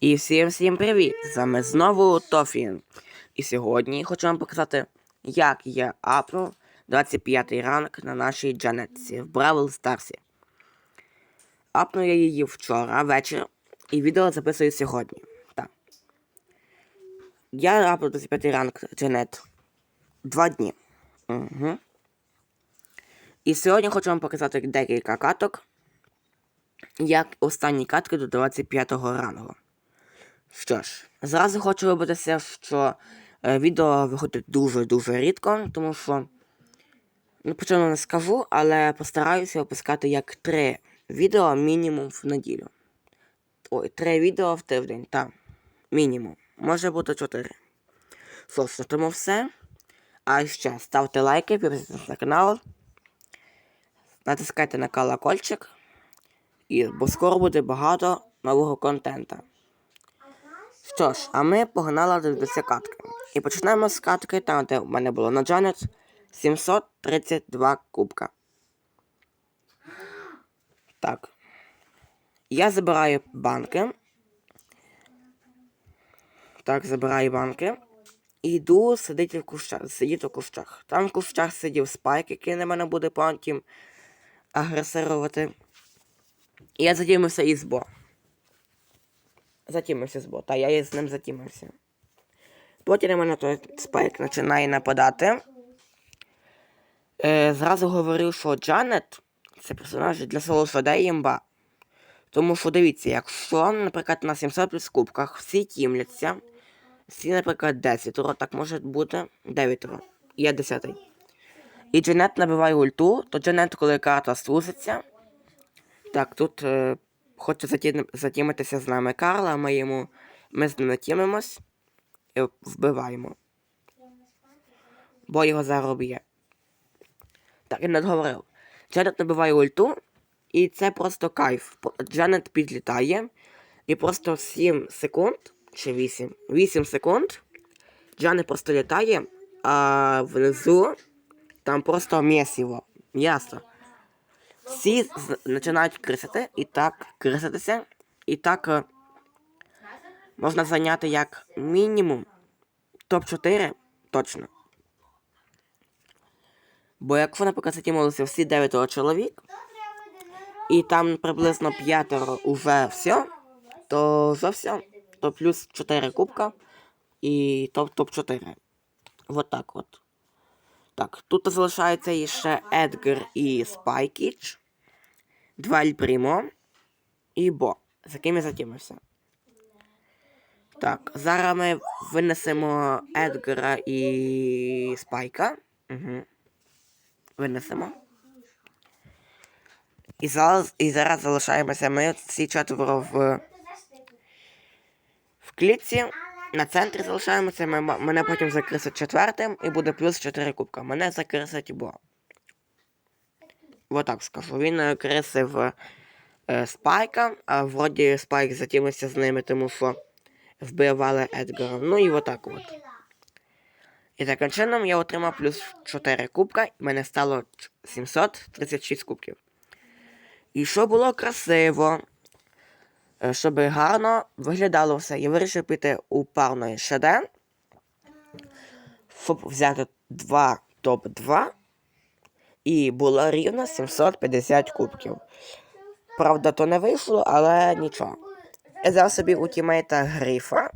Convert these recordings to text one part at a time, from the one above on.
І всім всім привіт! З вами знову Тофін. І сьогодні хочу вам показати, як я апнув 25 ранг на нашій Джанетці в Бравл Старсі. Апнув я її вчора вечір, і відео записую сьогодні. Так. Я апнув 25 ранг Джанет два дні. Угу. І сьогодні хочу вам показати декілька каток, як останні катки до 25 рангу. Що ж, зразу хочу вибратися, що е, відео виходить дуже-дуже рідко, тому що, ну, почому не скажу, але постараюся випускати як три відео мінімум в неділю. Ой, три відео в тиждень, так. Мінімум. Може бути чотири. Що тому все. А ще ставте лайки, підписуйтесь на канал, натискайте на колокольчик, і, бо скоро буде багато нового контента. Що ж, а ми погнали дивитися катки. І почнемо з катки там, де в мене було на Джанет 732 кубка. Так. Я забираю банки. Так, забираю банки. І йду сидіти в кущах, сидіти в кущах. Там в кущах сидів спайк, який на мене буде потім агресирувати. І я задімився із бо. Затімився з бо. Та я і з ним затімився. Потім на мене той спайк починає нападати. Е, зразу говорив, що Джанет це персонаж для соло Феде імба. Тому що дивіться, якщо, наприклад, на 700 плюс кубках всі тімляться, всі, наприклад, 10 ро, так може бути 9. ро. Я 10. І Джанет набиває ульту, то Джанет, коли карта струситься. Так, тут е, хоче заті... затімитися з нами Карла, ми йому. Ми з ним натімимось і вбиваємо. Бо його зараз б'є. Так, я не договорив. Джанет набиває ульту, і це просто кайф. Джанет підлітає, і просто 7 секунд, чи 8, 8 секунд. Джанет просто літає, а внизу там просто м'ясиво. М'ясо. Всі починають крисити, і так криситися, і так е, можна зайняти як мінімум топ-4 точно. Бо якщо, наприклад, затімалися всі 9 чоловік, і там приблизно п'ятеро уже все, то за все, то плюс 4 кубка і топ топ 4. Вот так от. Так, тут залишається ще Едгар і Спайкіч, два Альпрімо і Бо, з яким я затімився. Так, зараз ми винесемо Едгара і Спайка. Угу. Винесемо. І зараз, і зараз залишаємося ми всі четверо в, в клітці. На центрі залишаємося, мене потім закрисить четвертим і буде плюс 4 кубка. Мене закрисить бо. Вот так скажу. Він е, крисив е, спайка, а вроді спайк затімився з ними, тому що вбивали Едгара. Ну і отак от. І таким чином я отримав плюс 4 кубка, і мене стало 736 кубків. І що було красиво, щоб гарно виглядало все, я вирішив піти у ШД, щоб взяти 2 топ-2, і було рівно 750 кубків. Правда, то не вийшло, але нічого. Я взяв собі у тімейта грифа.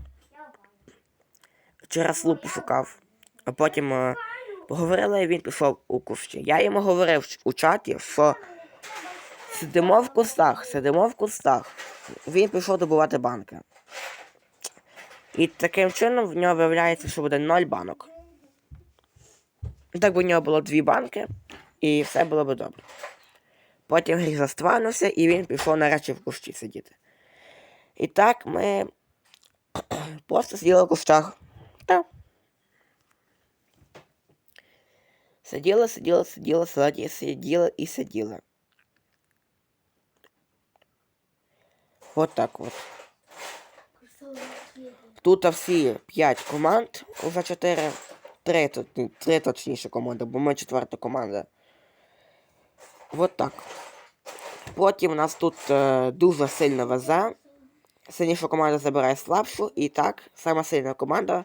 Через лупу шукав. А потім е, поговорили, і він пішов у кущі. Я йому говорив у чаті, що сидимо в кустах, сидимо в кустах. Він пішов добувати банки. І таким чином в нього виявляється, що буде 0 банок. Так би в нього було дві банки, і все було б добре. Потім гріх застванився, і він пішов нарешті в кущі сидіти. І так ми просто сиділи в кущах. Так. Сиділи, сиділи, сиділи, сиділи, сиділи і сиділи. Вот так от. Тут всі 5 команд, уже 4. 3, тут, 3 точніше команди, бо ми четверта команда. Вот так. Потім у нас тут е, дуже сильно везе. сильніша команда забирає слабшу, і так, сама сильна команда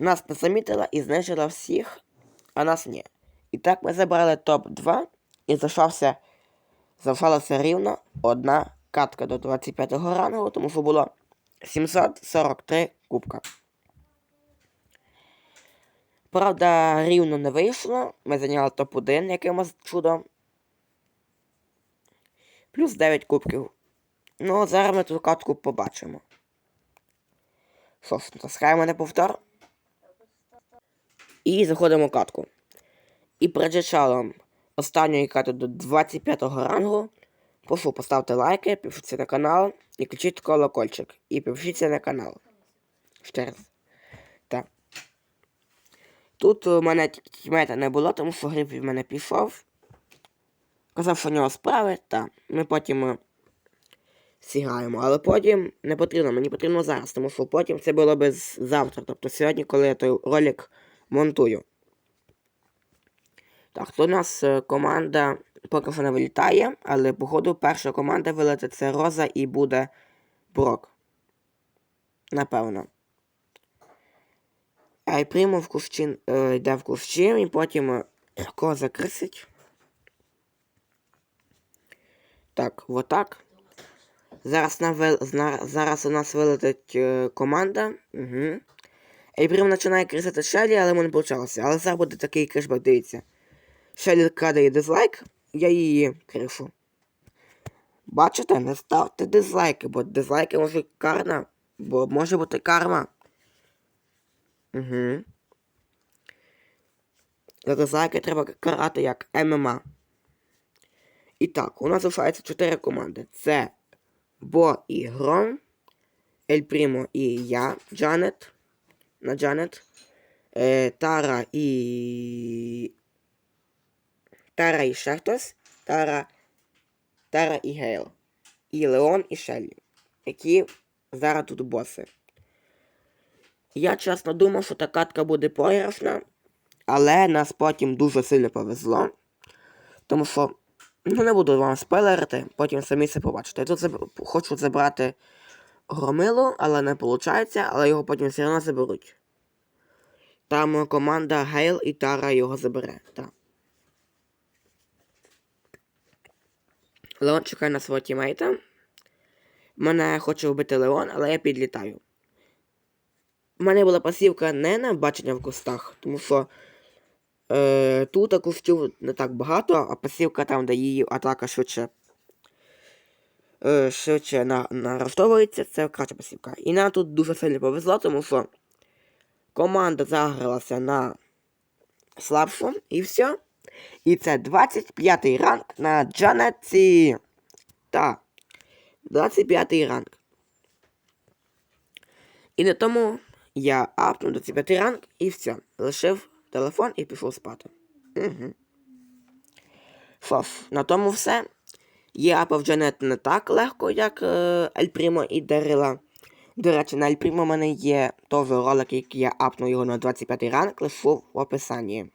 нас не замітила і знищила всіх, а нас ні. І так ми забрали топ-2 і залишалася рівно одна катка до 25-го рангу, тому що було 743 кубка. Правда, рівно не вийшло. Ми зайняли топ-1 якимось чудом. Плюс 9 кубків. Ну, зараз ми ту катку побачимо. Ж, натискаємо на повтор. І заходимо в катку. І перед началом останньої катки до 25-го рангу. Прошу поставте лайки, підпишіться на канал і включіть колокольчик. І підпишіться на канал. Ще раз. Так. Тут у мене тімета не було, тому що гриб від мене пішов. Казав, що у нього справи, та ми потім е, зіграємо. Але потім не потрібно, мені потрібно зараз, тому що потім це було без завтра. Тобто сьогодні, коли я той ролик монтую. Так, то у нас е, команда поки що не вилітає, але походу перша команда вилетить це Роза і буде Брок. Напевно. А в кущі, е, йде в кущі, і потім е, кого закрисить. Так, отак. Зараз, на вил... зараз у нас вилетить е, команда. Угу. Ейприм починає крисити Шелі, але йому не вийшло. Але зараз буде такий кешбек, дивіться. Шелі крадає дизлайк, я її кришу. Бачите, не ставте дизлайки, бо дизлайки може карна. Бо може бути карма. Угу. За дизлайки треба карати як ММА. І так, у нас залишається 4 команди. Це Бо і Гром, Ель Прімо і я, Джанет. На Джанет. Е, Тара і. Тара і ще. Тара. Тара і Гейл. І Леон і Шеллі. Які зараз тут боси. Я чесно думав, що та катка буде програшна, але нас потім дуже сильно повезло. Тому що, ну не буду вам спойлерити, потім самі це побачите. Я тут заб... хочу забрати громилу, але не виходить, але його потім все одно заберуть. Там команда Гейл і Тара його забере. Так. Леон чекає на свого тімейта. Мене хоче вбити Леон, але я підлітаю. У мене була пасівка не на бачення в кустах, тому що е, тут кустів не так багато, а пасівка там, де її атака швидше е, швидше на, налаштовується, це краща пасівка. І нам тут дуже сильно повезло, тому що команда загралася на слабшу і все. І це 25-й ранг на Джанеці. Так. 25-й ранг. І на тому я апнув до 25 ранг і все. Лишив телефон і пішов спати. Угу. Що на тому все. Я апав Джанет не так легко, як е, Ель Прімо і Дарила. До речі, на Ель Прімо в мене є теж ролик, який я апнув його на 25 ранг, лишу в описанні.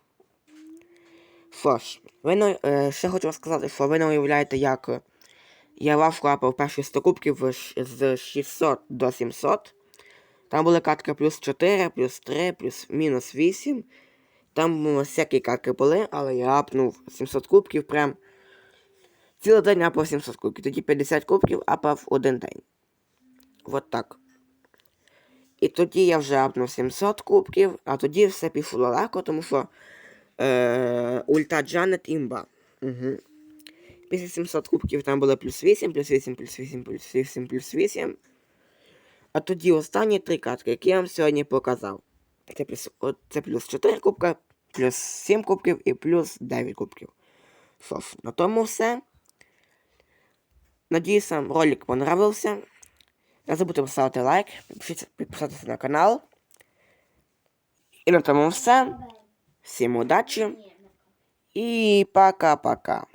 Що ж, ви е, ще хочу сказати, що ви не уявляєте, як е, я важко апав перші 100 кубків з 600 до 700. Там були катки плюс 4, плюс 3, плюс мінус 8. Там всякі катки були, але я апнув 700 кубків прям. Цілий день апав 700 кубків. Тоді 50 кубків апав один день. От так. І тоді я вже апнув 700 кубків, а тоді все пішло легко, тому що е, ульта Джанет імба. Угу. Після 700 кубків там було плюс 8, плюс 8, плюс 8, плюс 8, плюс 8. А тоді останні три катки, які я вам сьогодні показав. Це плюс, от, це плюс 4 кубка, плюс 7 кубків і плюс 9 кубків. Ж, на тому все. Надіюсь, вам ролик понравився. Не забудьте поставити лайк, підписатися на канал. І на тому все. Всім удачі і пока-пока.